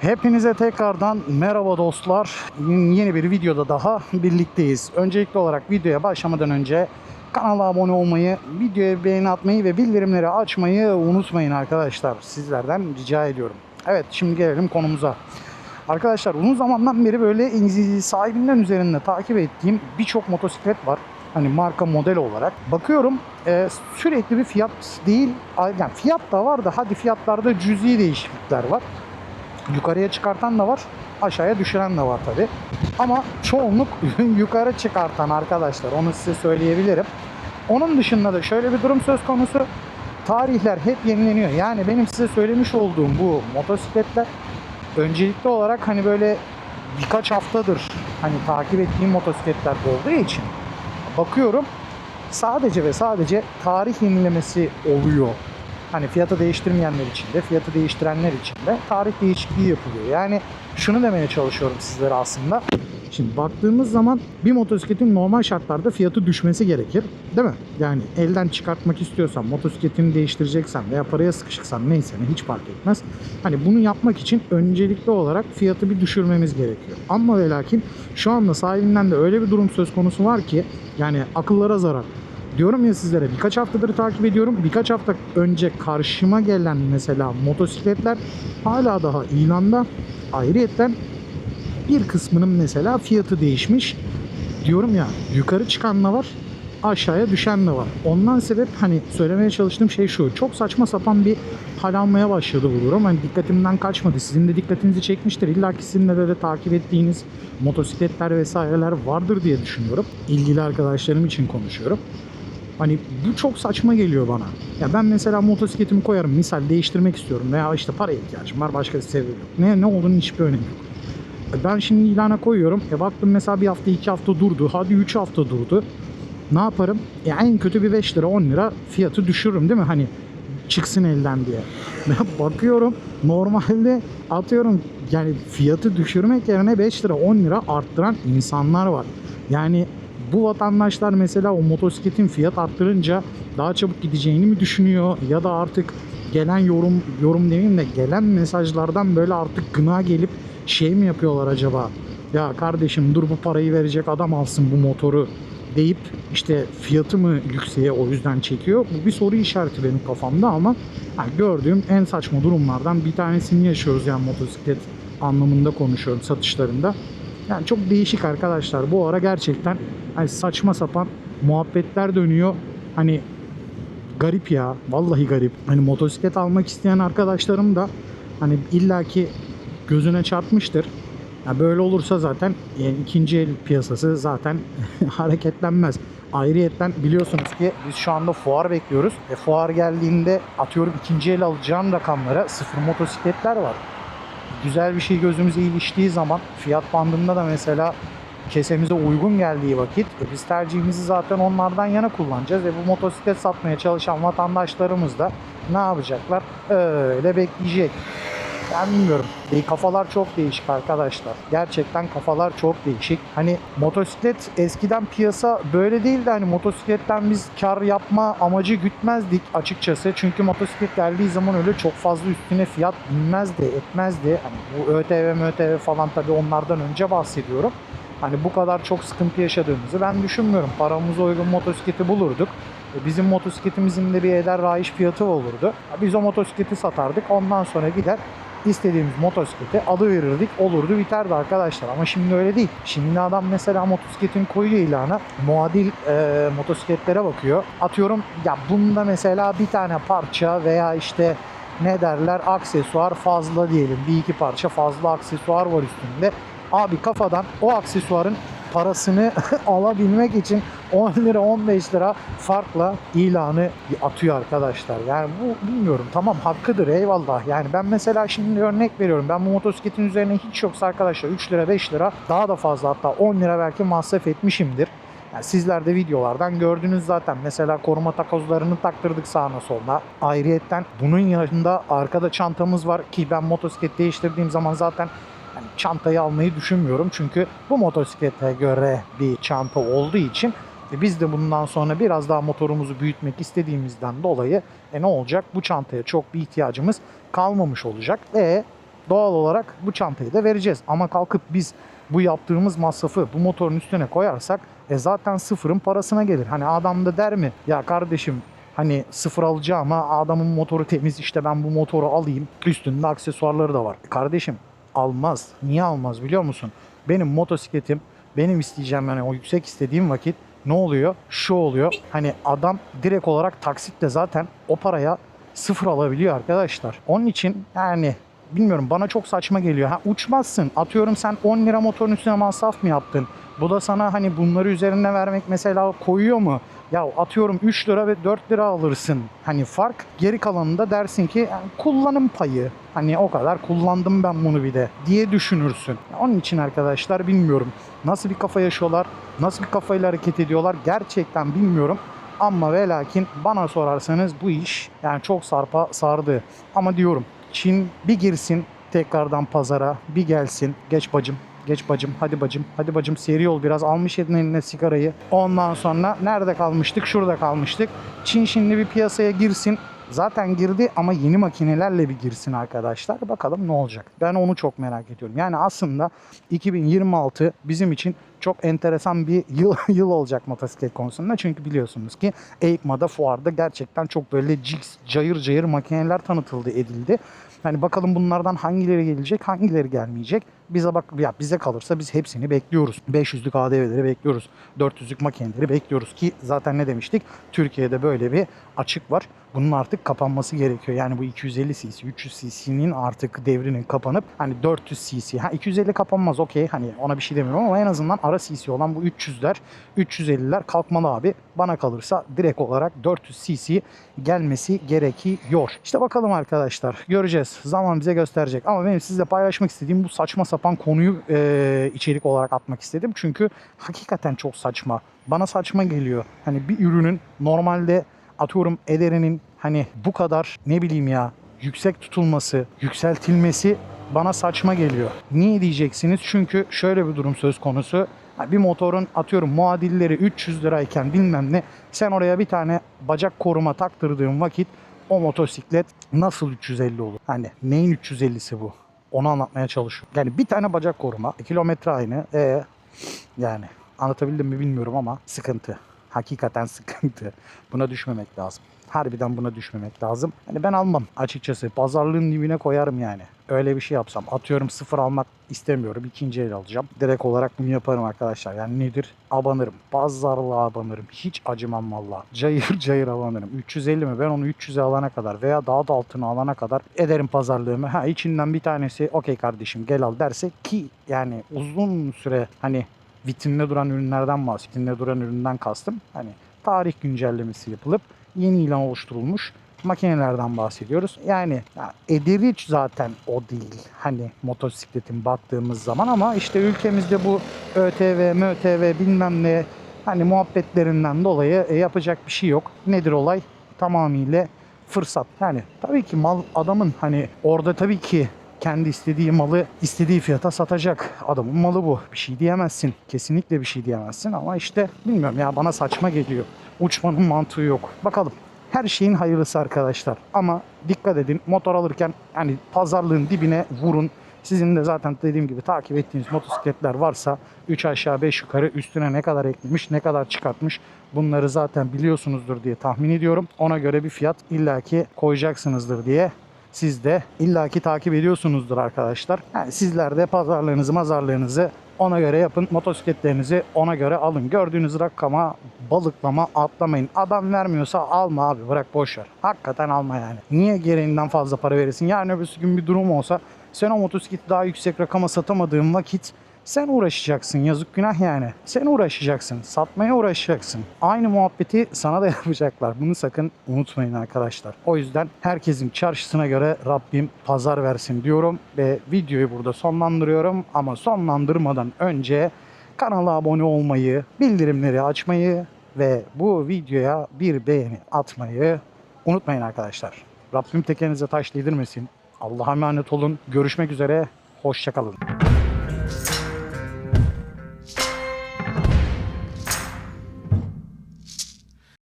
Hepinize tekrardan merhaba dostlar. Yeni bir videoda daha birlikteyiz. Öncelikli olarak videoya başlamadan önce kanala abone olmayı, videoya beğeni atmayı ve bildirimleri açmayı unutmayın arkadaşlar. Sizlerden rica ediyorum. Evet şimdi gelelim konumuza. Arkadaşlar uzun zamandan beri böyle sahibinden üzerinde takip ettiğim birçok motosiklet var. Hani marka model olarak. Bakıyorum e, sürekli bir fiyat değil, yani fiyat da var da hadi fiyatlarda cüzi değişiklikler var. Yukarıya çıkartan da var, aşağıya düşüren de var tabi. Ama çoğunluk yukarı çıkartan arkadaşlar, onu size söyleyebilirim. Onun dışında da şöyle bir durum söz konusu. Tarihler hep yenileniyor. Yani benim size söylemiş olduğum bu motosikletler öncelikli olarak hani böyle birkaç haftadır hani takip ettiğim motosikletler olduğu için bakıyorum sadece ve sadece tarih yenilemesi oluyor. Hani fiyatı değiştirmeyenler için de, fiyatı değiştirenler için de tarih değişikliği yapılıyor. Yani şunu demeye çalışıyorum sizlere aslında. Şimdi baktığımız zaman bir motosikletin normal şartlarda fiyatı düşmesi gerekir. Değil mi? Yani elden çıkartmak istiyorsan, motosikletini değiştireceksen veya paraya sıkışıksan neyse ne hiç fark etmez. Hani bunu yapmak için öncelikli olarak fiyatı bir düşürmemiz gerekiyor. Ama ve lakin şu anda sahibinden de öyle bir durum söz konusu var ki yani akıllara zarar. Diyorum ya sizlere birkaç haftadır takip ediyorum. Birkaç hafta önce karşıma gelen mesela motosikletler hala daha ilanda. Ayrıyetten bir kısmının mesela fiyatı değişmiş. Diyorum ya yukarı çıkan da var aşağıya düşen de var. Ondan sebep hani söylemeye çalıştığım şey şu. Çok saçma sapan bir hal almaya başladı bu durum. Hani dikkatimden kaçmadı. Sizin de dikkatinizi çekmiştir. İlla ki sizin de böyle takip ettiğiniz motosikletler vesaireler vardır diye düşünüyorum. İlgili arkadaşlarım için konuşuyorum. Hani bu çok saçma geliyor bana. Ya ben mesela motosikletimi koyarım misal değiştirmek istiyorum veya işte paraya ihtiyacım var başka bir sebebi yok. Ne, ne olduğunun hiçbir önemi yok. E Ben şimdi ilana koyuyorum. E baktım mesela bir hafta iki hafta durdu. Hadi üç hafta durdu. Ne yaparım? E en kötü bir 5 lira 10 lira fiyatı düşürürüm değil mi? Hani çıksın elden diye. Ben bakıyorum normalde atıyorum yani fiyatı düşürmek yerine 5 lira 10 lira arttıran insanlar var. Yani bu vatandaşlar mesela o motosikletin fiyat arttırınca daha çabuk gideceğini mi düşünüyor ya da artık gelen yorum yorum demeyeyim de gelen mesajlardan böyle artık gına gelip şey mi yapıyorlar acaba? Ya kardeşim dur bu parayı verecek adam alsın bu motoru deyip işte fiyatı mı yükseğe o yüzden çekiyor? Bu bir soru işareti benim kafamda ama yani gördüğüm en saçma durumlardan bir tanesini yaşıyoruz yani motosiklet anlamında konuşuyorum satışlarında. Yani çok değişik arkadaşlar. Bu ara gerçekten hani saçma sapan muhabbetler dönüyor. Hani garip ya. Vallahi garip. Hani motosiklet almak isteyen arkadaşlarım da hani illaki gözüne çarpmıştır. Ya böyle olursa zaten yani ikinci el piyasası zaten hareketlenmez. Ayrıyetten biliyorsunuz ki biz şu anda fuar bekliyoruz. E, fuar geldiğinde atıyorum ikinci el alacağım rakamlara sıfır motosikletler var. Güzel bir şey gözümüze iliştiği zaman fiyat bandında da mesela kesemize uygun geldiği vakit biz tercihimizi zaten onlardan yana kullanacağız. ve bu motosiklet satmaya çalışan vatandaşlarımız da ne yapacaklar? Öyle bekleyecek. Ben. E, kafalar çok değişik arkadaşlar. Gerçekten kafalar çok değişik. Hani motosiklet eskiden piyasa böyle değildi. Hani motosikletten biz kar yapma amacı gütmezdik açıkçası. Çünkü motosiklet geldiği zaman öyle çok fazla üstüne fiyat binmezdi, etmezdi. Hani bu ÖTV, MÖTV falan tabii onlardan önce bahsediyorum. Hani bu kadar çok sıkıntı yaşadığımızı ben düşünmüyorum. Paramıza uygun motosikleti bulurduk. E, Bizim motosikletimizin de bir eder rayiç fiyatı olurdu. Biz o motosikleti satardık. Ondan sonra gider istediğimiz motosikleti alıverirdik. Olurdu biterdi arkadaşlar. Ama şimdi öyle değil. Şimdi adam mesela motosikletini koyuyor ilana. Muadil e, motosikletlere bakıyor. Atıyorum ya bunda mesela bir tane parça veya işte ne derler aksesuar fazla diyelim. Bir iki parça fazla aksesuar var üstünde. Abi kafadan o aksesuarın parasını alabilmek için 10 lira 15 lira farkla ilanı atıyor arkadaşlar. Yani bu bilmiyorum tamam hakkıdır eyvallah. Yani ben mesela şimdi örnek veriyorum. Ben bu motosikletin üzerine hiç yoksa arkadaşlar 3 lira 5 lira daha da fazla hatta 10 lira belki masraf etmişimdir. Yani sizler de videolardan gördünüz zaten. Mesela koruma takozlarını taktırdık sağına soluna. Ayrıyetten bunun yanında arkada çantamız var ki ben motosiklet değiştirdiğim zaman zaten yani çantayı almayı düşünmüyorum. Çünkü bu motosiklete göre bir çanta olduğu için e, biz de bundan sonra biraz daha motorumuzu büyütmek istediğimizden dolayı e ne olacak? Bu çantaya çok bir ihtiyacımız kalmamış olacak. Ve doğal olarak bu çantayı da vereceğiz. Ama kalkıp biz bu yaptığımız masrafı bu motorun üstüne koyarsak e zaten sıfırın parasına gelir. Hani adam da der mi ya kardeşim hani sıfır alacağım ama adamın motoru temiz işte ben bu motoru alayım. Üstünde aksesuarları da var. Kardeşim almaz. Niye almaz biliyor musun? Benim motosikletim benim isteyeceğim yani o yüksek istediğim vakit ne oluyor? Şu oluyor. Hani adam direkt olarak taksitle zaten o paraya sıfır alabiliyor arkadaşlar. Onun için yani bilmiyorum bana çok saçma geliyor. Ha uçmazsın. Atıyorum sen 10 lira motorun üstüne masraf mı yaptın? Bu da sana hani bunları üzerine vermek mesela koyuyor mu? Ya atıyorum 3 lira ve 4 lira alırsın. Hani fark geri kalanında dersin ki yani kullanım payı. Hani o kadar kullandım ben bunu bir de diye düşünürsün. Onun için arkadaşlar bilmiyorum. Nasıl bir kafa yaşıyorlar? Nasıl bir kafayla hareket ediyorlar? Gerçekten bilmiyorum. Ama ve lakin bana sorarsanız bu iş yani çok sarpa sardı. Ama diyorum Çin bir girsin tekrardan pazara bir gelsin. Geç bacım Geç bacım, hadi bacım, hadi bacım seri ol biraz. Almış elin eline sigarayı. Ondan sonra nerede kalmıştık? Şurada kalmıştık. Çin şimdi bir piyasaya girsin. Zaten girdi ama yeni makinelerle bir girsin arkadaşlar. Bakalım ne olacak. Ben onu çok merak ediyorum. Yani aslında 2026 bizim için çok enteresan bir yıl, yıl olacak motosiklet konusunda. Çünkü biliyorsunuz ki EICMA'da fuarda gerçekten çok böyle jigs, cayır cayır makineler tanıtıldı edildi. Hani bakalım bunlardan hangileri gelecek, hangileri gelmeyecek. Bize bak ya bize kalırsa biz hepsini bekliyoruz. 500'lük ADV'leri bekliyoruz. 400'lük makineleri bekliyoruz ki zaten ne demiştik? Türkiye'de böyle bir açık var. Bunun artık kapanması gerekiyor. Yani bu 250 cc, 300 cc'nin artık devrinin kapanıp hani 400 cc. Ha 250 kapanmaz okey hani ona bir şey demiyorum ama en azından ara cc olan bu 300'ler, 350'ler kalkmalı abi. Bana kalırsa direkt olarak 400 cc gelmesi gerekiyor. İşte bakalım arkadaşlar göreceğiz. Zaman bize gösterecek. Ama benim sizle paylaşmak istediğim bu saçma sapan konuyu e, içerik olarak atmak istedim. Çünkü hakikaten çok saçma. Bana saçma geliyor. Hani bir ürünün normalde atıyorum ederinin hani bu kadar ne bileyim ya yüksek tutulması, yükseltilmesi bana saçma geliyor. Niye diyeceksiniz? Çünkü şöyle bir durum söz konusu. Bir motorun atıyorum muadilleri 300 lirayken bilmem ne sen oraya bir tane bacak koruma taktırdığın vakit o motosiklet nasıl 350 olur? Hani neyin 350'si bu? Onu anlatmaya çalışıyorum. Yani bir tane bacak koruma, kilometre aynı. E yani anlatabildim mi bilmiyorum ama sıkıntı. Hakikaten sıkıntı. Buna düşmemek lazım. Harbiden buna düşmemek lazım. Hani ben almam açıkçası. Pazarlığın dibine koyarım yani. Öyle bir şey yapsam. Atıyorum sıfır almak istemiyorum. İkinci el alacağım. Direkt olarak bunu yaparım arkadaşlar. Yani nedir? Abanırım. Pazarlığa abanırım. Hiç acımam valla. Cayır cayır abanırım. 350 mi? Ben onu 300'e alana kadar veya daha da altına alana kadar ederim pazarlığımı. Ha içinden bir tanesi okey kardeşim gel al derse ki yani uzun süre hani vitrinde duran ürünlerden bahsediyorum. Vitrinde duran üründen kastım. Hani tarih güncellemesi yapılıp yeni ilan oluşturulmuş makinelerden bahsediyoruz. Yani ya, ederi zaten o değil. Hani motosikletin baktığımız zaman ama işte ülkemizde bu ÖTV, MÖTV bilmem ne hani muhabbetlerinden dolayı e, yapacak bir şey yok. Nedir olay? Tamamıyla fırsat. Yani tabii ki mal adamın hani orada tabii ki kendi istediği malı istediği fiyata satacak. Adamın malı bu. Bir şey diyemezsin. Kesinlikle bir şey diyemezsin ama işte bilmiyorum ya bana saçma geliyor. Uçmanın mantığı yok. Bakalım. Her şeyin hayırlısı arkadaşlar. Ama dikkat edin motor alırken yani pazarlığın dibine vurun. Sizin de zaten dediğim gibi takip ettiğiniz motosikletler varsa 3 aşağı 5 yukarı üstüne ne kadar eklemiş, ne kadar çıkartmış bunları zaten biliyorsunuzdur diye tahmin ediyorum. Ona göre bir fiyat illaki koyacaksınızdır diye siz de illaki takip ediyorsunuzdur arkadaşlar. Yani sizler de pazarlığınızı, mazarlığınızı ona göre yapın. Motosikletlerinizi ona göre alın. Gördüğünüz rakama balıklama atlamayın. Adam vermiyorsa alma abi bırak boş. Hakikaten alma yani. Niye gereğinden fazla para verirsin? Yarın öbürsü gün bir durum olsa sen o motosikleti daha yüksek rakama satamadığın vakit sen uğraşacaksın yazık günah yani. Sen uğraşacaksın. Satmaya uğraşacaksın. Aynı muhabbeti sana da yapacaklar. Bunu sakın unutmayın arkadaşlar. O yüzden herkesin çarşısına göre Rabbim pazar versin diyorum. Ve videoyu burada sonlandırıyorum. Ama sonlandırmadan önce kanala abone olmayı, bildirimleri açmayı ve bu videoya bir beğeni atmayı unutmayın arkadaşlar. Rabbim tekerinize taş değdirmesin. Allah'a emanet olun. Görüşmek üzere. Hoşçakalın.